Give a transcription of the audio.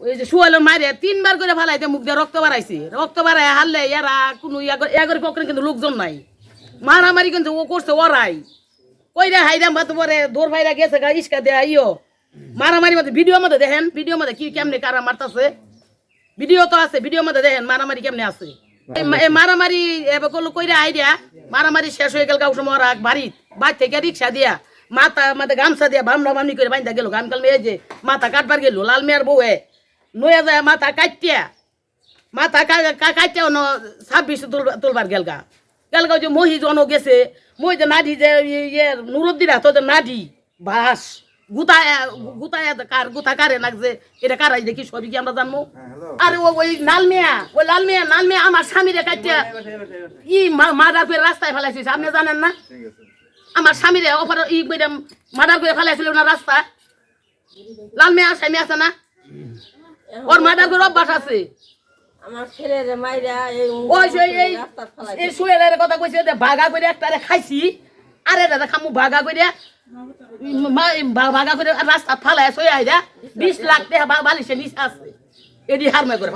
ওই যে শুয়ালের মারে তিনবার করে ফালাইতে মুখ দিয়ে রক্ত বাড়াইছে। রক্ত বাড়াই হারলে এরা কোনো এগরে পক্ষে কিন্তু লোকজন নাই। মারামারি কিন্তু ও করছে ওরাই। কইরা হাইরাম ভাত পরে দৌড় ভাইরা গেছে গা, ইস্কা দেয়া ইয়ো। মারামারি মধ্যে ভিডিও মধ্যে দেখেন ভিডিও মধ্যে কি কেমনে কারা মারতাছে? ভিডিও তো আছে ভিডিও মধ্যে দেখেন মারামারি কেমনে আছে। মারামারি এবার করল কইরা আইডিয়া মারামারি শেষ হয়ে গেল কাউ সময় রাখ বাড়ি বাড়ি থেকে রিক্সা দিয়া, মাথা মাথা গামছা দিয়া বামলা বামনি করে বাইন্দা গেল। গামকাল মেয়ে যে মাথা কাটবার গেল, লাল মেয়ের বউয়ে। নয়া যায় মাথা কাটিয়া মাথা কাটিয়া ন ছাব্বিশ তুলবার গেল গা গেল গা যে মহি জন গেছে। মই যে নাডি যে ইয়ে নুরুদ্দিন হাত যে নাডি বাস। গুতা গুতা কার গুতা কারে লাগছে এটা কারাই দেখি সবই কি আমরা জানব? আরে ও ওই লাল মিয়া ওই লাল মিয়া লাল মিয়া আমার স্বামীরে কাটিয়া ই মার্ডার করে রাস্তায় ফেলাইছিস আপনি জানেন না? আমার স্বামীরে অফার ই মার্ডার করে ফেলাইছিল না রাস্তা লাল মিয়া স্বামী আছে না? ওর মাদার করে অভ্যাস আছে? আমার ছেলের মাইরা এই ওই এই সুয়েলের কথা কইছে যে ভাগা করে একটারে খাইছি আরে দাদা খামু ভাগা করে ভাগা করে রাস্তা ফালায় সই আইরা বিশ লাখ টাকা বালিশে নিচে আছে। এডি হারমে করে